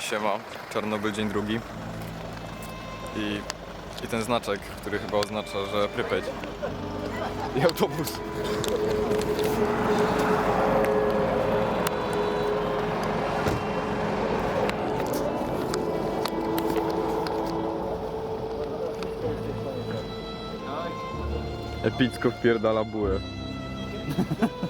Siema, Czarnobyl dzień drugi. I, I ten znaczek, który chyba oznacza, że Prypeć. I autobus. Epicko wpierdala bułę.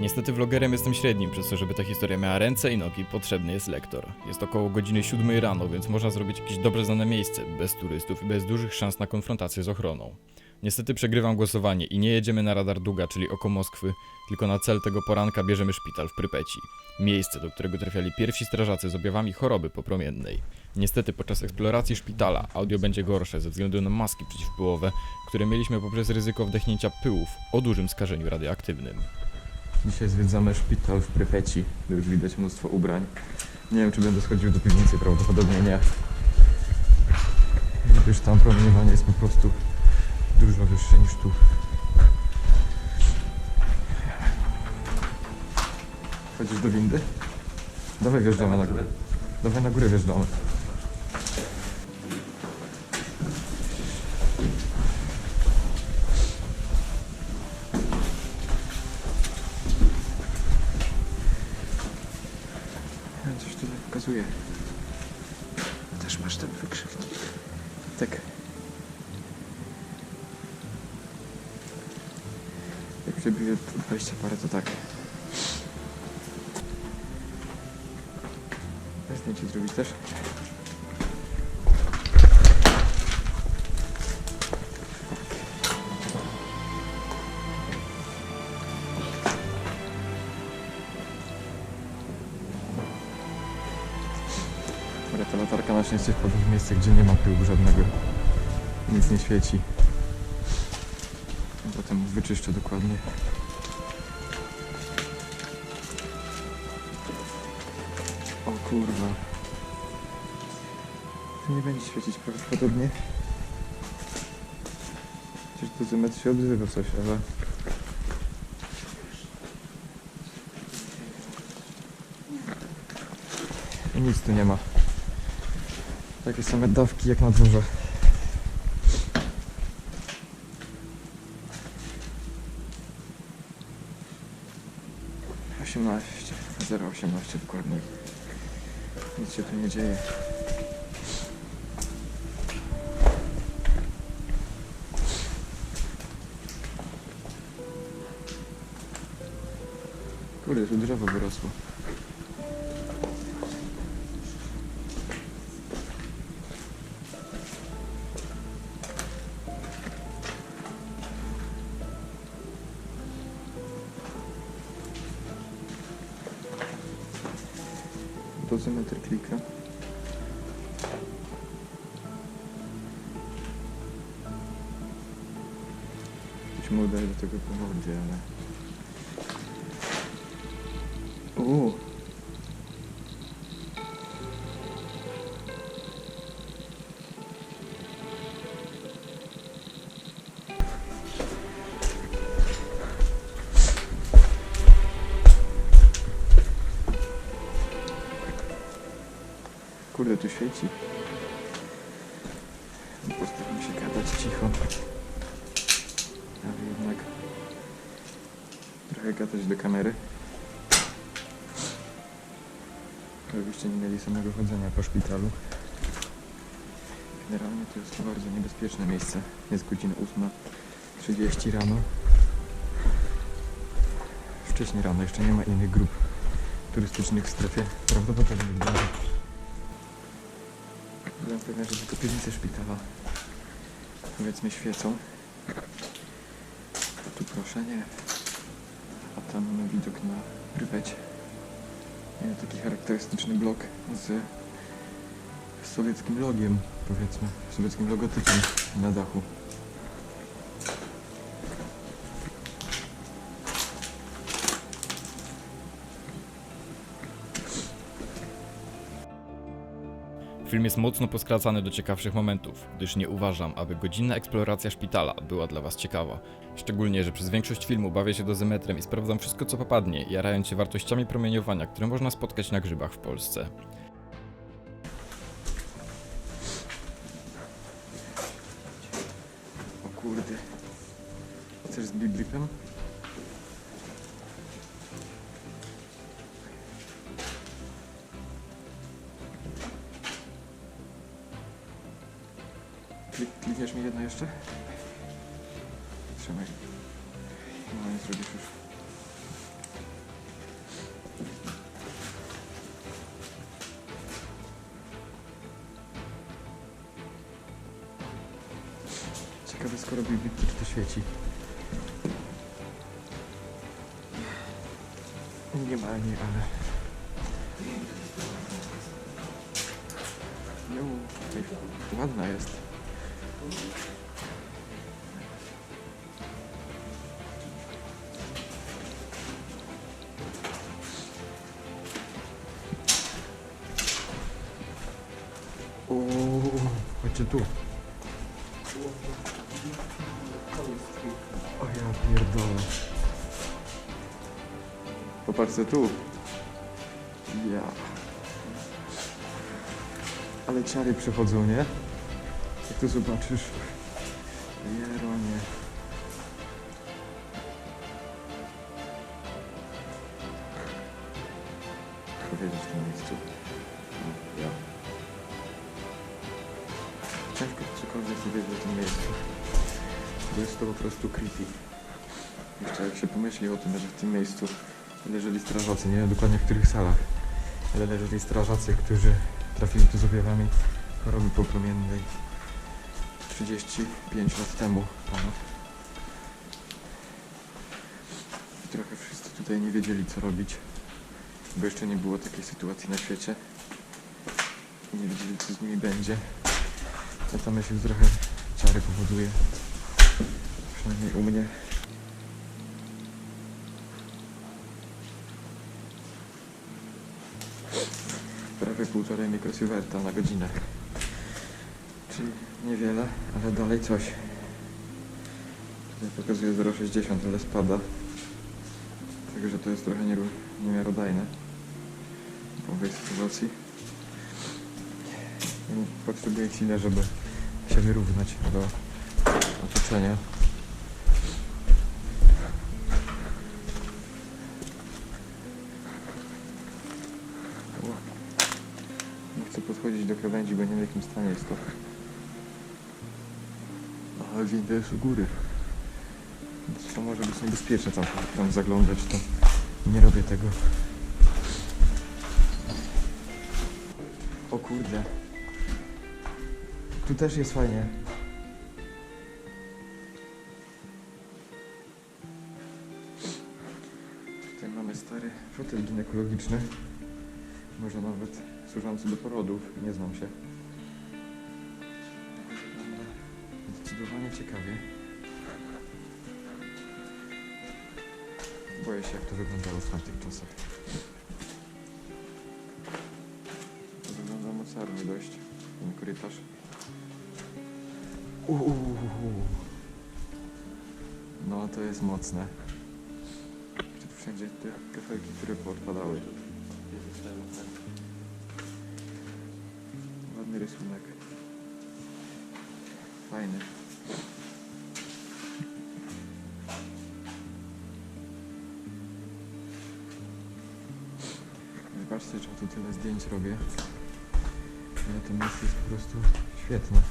Niestety vlogerem jestem średnim, przez to, żeby ta historia miała ręce i nogi, potrzebny jest lektor. Jest około godziny 7 rano, więc można zrobić jakieś dobrze znane miejsce, bez turystów i bez dużych szans na konfrontację z ochroną. Niestety przegrywam głosowanie i nie jedziemy na radar Duga, czyli oko Moskwy, tylko na cel tego poranka bierzemy szpital w Prypeci. Miejsce, do którego trafiali pierwsi strażacy z objawami choroby popromiennej. Niestety podczas eksploracji szpitala audio będzie gorsze ze względu na maski przeciwpyłowe, które mieliśmy poprzez ryzyko wdechnięcia pyłów o dużym skażeniu radioaktywnym. Dzisiaj zwiedzamy szpital w Prypeci. Już widać mnóstwo ubrań. Nie wiem, czy będę schodził do piwnicy, prawdopodobnie nie. Już tam promieniowanie jest po prostu dużo wyższe niż tu. Chodzisz do windy? Dawaj wjeżdżamy na górę. Dawaj na górę wjeżdżamy. Coś pokazuje. Też masz ten wykrzyknik. Tak. Jak przebiję 20 parę, to tak. Weź zdjęcie zrobić też. Ta latarka na szczęście wpadła w miejsce, gdzie nie ma pyłu żadnego. Nic nie świeci. Potem wyczyszczę dokładnie. O kurwa. To nie będzie świecić prawdopodobnie. Chociaż dozymetr się odzywa coś, ale... Nic tu nie ma. Takie same dawki jak na dworze. Osiemnaście, 0,18 dokładnie. Nic się tu nie dzieje. Kurde, tu drzewo wyrosło. Coś mu udaje do tego powodzi, ale... Uuu. Trochę gadać do kamery. Żebyście nie mieli samego chodzenia po szpitalu. Generalnie to jest bardzo niebezpieczne miejsce. Jest godzina 8.30 rano. Wcześniej rano, jeszcze nie ma innych grup turystycznych w strefie. Prawdopodobnie będzie. Byłem pewien, że tylko piwnice szpitala powiedzmy świecą. Tu proszę nie. Tam mamy widok na Pryweć. Nie, Taki charakterystyczny blok z sowieckim logiem, powiedzmy, sowieckim logotypem na dachu. Film jest mocno poskracany do ciekawszych momentów, gdyż nie uważam, aby godzinna eksploracja szpitala była dla was ciekawa. Szczególnie, że przez większość filmu bawię się dozymetrem i sprawdzam wszystko co popadnie, jarając się wartościami promieniowania, które można spotkać na grzybach w Polsce. O kurde. Chcesz z biblikiem? Klik, klikniesz mi jedno jeszcze? Trzymaj. No nie zrobisz już. Ciekawe skoro bibliki czy to świeci. Nie ma ani, ale... No, ej, ładna jest. O, chodźcie tu. O ja pierdolę. Popatrzcie tu. Ja. Ale ciary przychodzą, nie? Jak to zobaczysz. Jeronie. Powiedzieć w tym miejscu. Ja. Ciężko cokolwiek powiedzieć w tym miejscu. Bo jest to po prostu creepy. Jeszcze jak się pomyśli o tym, że w tym miejscu leżeli strażacy, nie wiem dokładnie w których salach, ale leżeli strażacy, którzy trafili tu z objawami choroby popromiennej 35 lat temu ponad. I trochę wszyscy tutaj nie wiedzieli co robić, bo jeszcze nie było takiej sytuacji na świecie. I nie wiedzieli co z nimi będzie. Ja ta myśl trochę ciary powoduje. Przynajmniej u mnie. Prawie półtorej mikrosiewerta na godzinę. Czyli niewiele, ale dalej coś. Tutaj pokazuje 0,60, ale spada. Także to jest trochę niemiarodajne owej sytuacji. Potrzebuję chwilę, żeby się wyrównać do otoczenia. Nie chcę podchodzić do krawędzi, bo nie wiem w jakim stanie jest to. Winda jest u góry. Więc to może być niebezpieczne tam, tam zaglądać, to nie robię tego. O kurde. Tu też jest fajnie. Tutaj mamy stary fotel ginekologiczny. Może nawet służący do porodów. Nie znam się. Zdecydowanie ciekawie. Boję się jak to wyglądało w tamtych czasach. To wygląda mocarnie dość. Ten korytarz. Uuu. No to jest mocne. Wszędzie te kafelki, które podpadały. Ładny rysunek. Fajny. Że tu tyle zdjęć robię. Ale to miejsce jest po prostu świetne.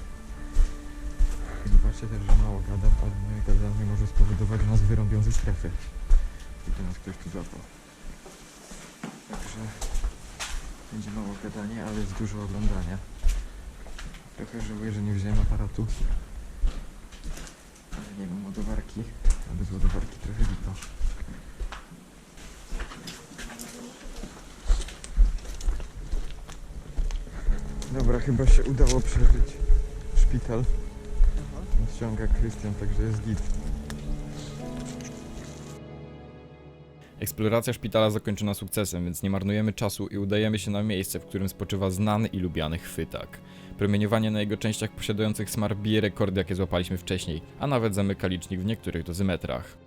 I zobaczcie też, że mało gadam, ale moje gadanie może spowodować, że nas wyrąbią ze strefy. Gdyby nas ktoś tu złapał. Także będzie mało gadania, ale jest dużo oglądania. Trochę żałuję, że nie wziąłem aparatu. Ale nie mam ładowarki. A bez ładowarki trochę lipa. Dobra, chyba się udało przeżyć szpital. Ściąga Krystian, także jest git. Eksploracja szpitala zakończona sukcesem, więc nie marnujemy czasu i udajemy się na miejsce, w którym spoczywa znany i lubiany chwytak. Promieniowanie na jego częściach posiadających smar bije rekordy, jakie złapaliśmy wcześniej, a nawet zamyka licznik w niektórych dozymetrach.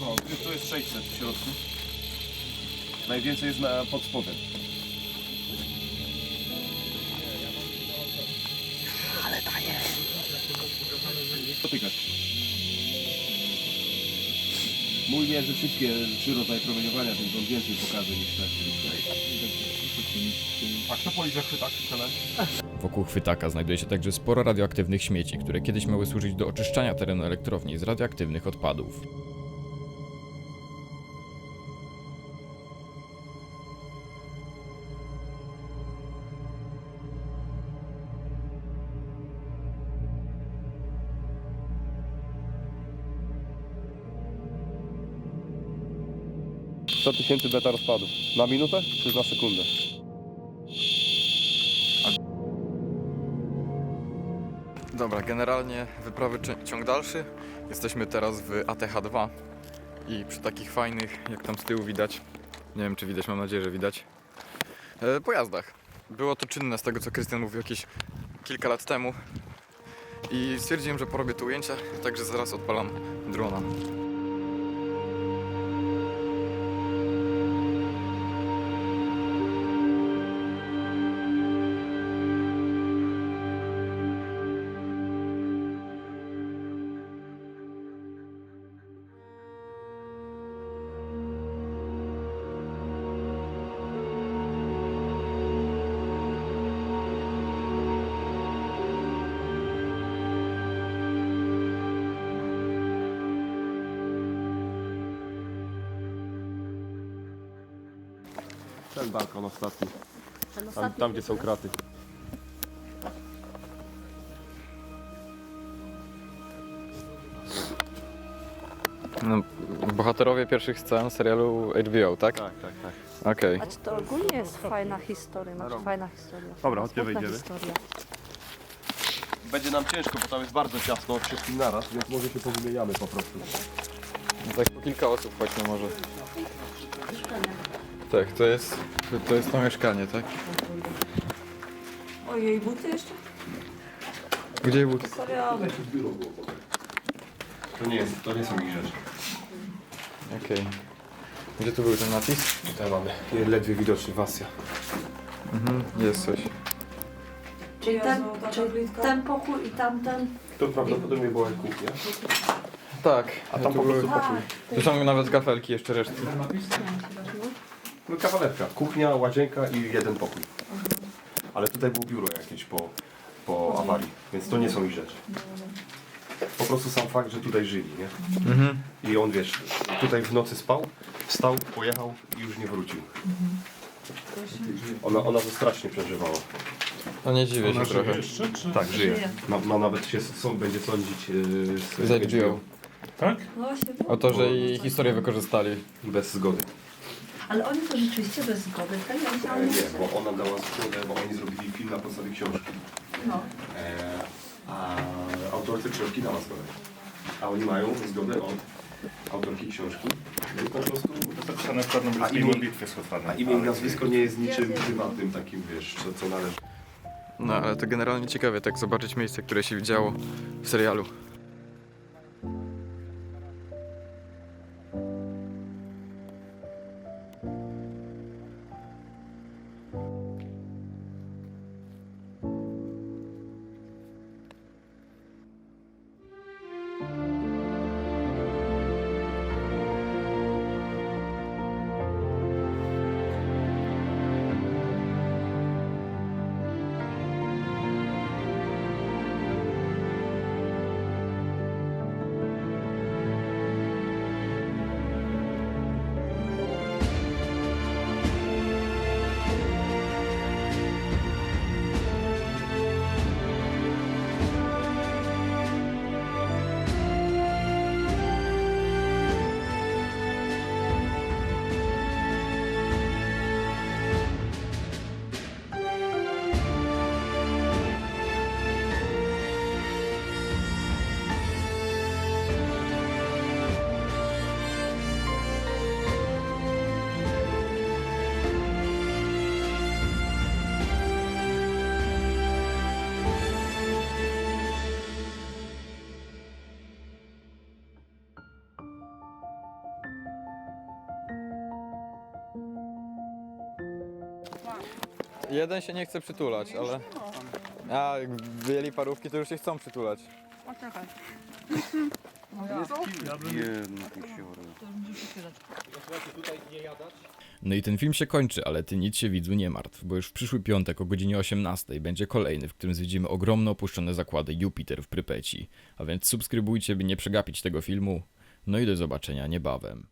No, tu jest 600 w środku. Najwięcej jest na, pod spodem. Dotykać. Mój mierzy wszystkie trzy rodzaje promieniowania, więc on więcej pokaże niż te. A kto poliże chwytak chwytane? Wokół chwytaka znajduje się także sporo radioaktywnych śmieci, które kiedyś miały służyć do oczyszczania terenu elektrowni z radioaktywnych odpadów. Sto tysięcy beta rozpadów. Na minutę czy na sekundę? Dobra, generalnie wyprawy ciąg dalszy. Jesteśmy teraz w ATH-2 i przy takich fajnych, jak tam z tyłu widać, nie wiem czy widać, mam nadzieję, że widać, e, pojazdach. Było to czynne z tego, co Krystian mówił jakieś kilka lat temu i stwierdziłem, że porobię tu ujęcia, także zaraz odpalam drona. Ten balkon ostatni. Ten Tam, ostatni tam gdzie są kraty. No, bohaterowie pierwszych scen serialu HBO, tak? Tak, tak, tak. Okej. A czy to ogólnie jest fajna historia? Znaczy Dobra. fajna historia. Dobra, chodźcie, smutna wejdziemy. historia. Będzie nam ciężko, bo tam jest bardzo ciasno wszystkim naraz, więc może się powymieniamy po prostu. Tak po kilka osób chodźmy może. Tak, to jest, to jest to mieszkanie, tak? Ojej, buty jeszcze? Gdzie but? Serio? To nie jest, to nie są ich rzeczy. Okej. Gdzie tu był ten napis? Tutaj mamy ledwie widoczny Wasja. Mhm, jest coś. Czyli ten, czyli ten pokój i tamten. To prawdopodobnie była kuchnia. Tak. A tam tu po były- prostu pokój. Tu są nawet kafelki jeszcze resztki. No kawaletka. Kuchnia, łazienka i jeden pokój. Ale tutaj było biuro jakieś po, po awarii, więc to nie są ich rzeczy. Po prostu sam fakt, że tutaj żyli, nie? Mhm. I on, wiesz, tutaj w nocy spał, wstał, pojechał i już nie wrócił. Ona, ona to strasznie przeżywała. No nie dziwię się trochę. Tak, żyje. Ma, ma nawet się sąd będzie sądzić yy, z Z HBO. No właśnie, O to, że jej historię wykorzystali. bez zgody. Ale oni to rzeczywiście bez zgody, tak? Ja E, myślałam, nie, że... bo ona dała zgodę, bo oni zrobili film na podstawie książki. No. E, a autorce książki dała zgodę. A oni mają zgodę od autorki książki. Więc po prostu... Zapisane w czarnobylskiej A imię- modlitwie schotwanej. A imię i nazwisko nie jest niczym prywatnym takim, wiesz, co, co należy. No ale to generalnie ciekawe, tak zobaczyć miejsce, które się widziało w serialu. Jeden się nie chce przytulać, ale... A, jak wyjęli parówki, to już się chcą przytulać. No i ten film się kończy, ale ty nic się widzu nie martw, bo już w przyszły piątek o godzinie 18 będzie kolejny, w którym zwiedzimy ogromne opuszczone zakłady Jupiter w Prypeci. A więc subskrybujcie, by nie przegapić tego filmu. No i do zobaczenia niebawem.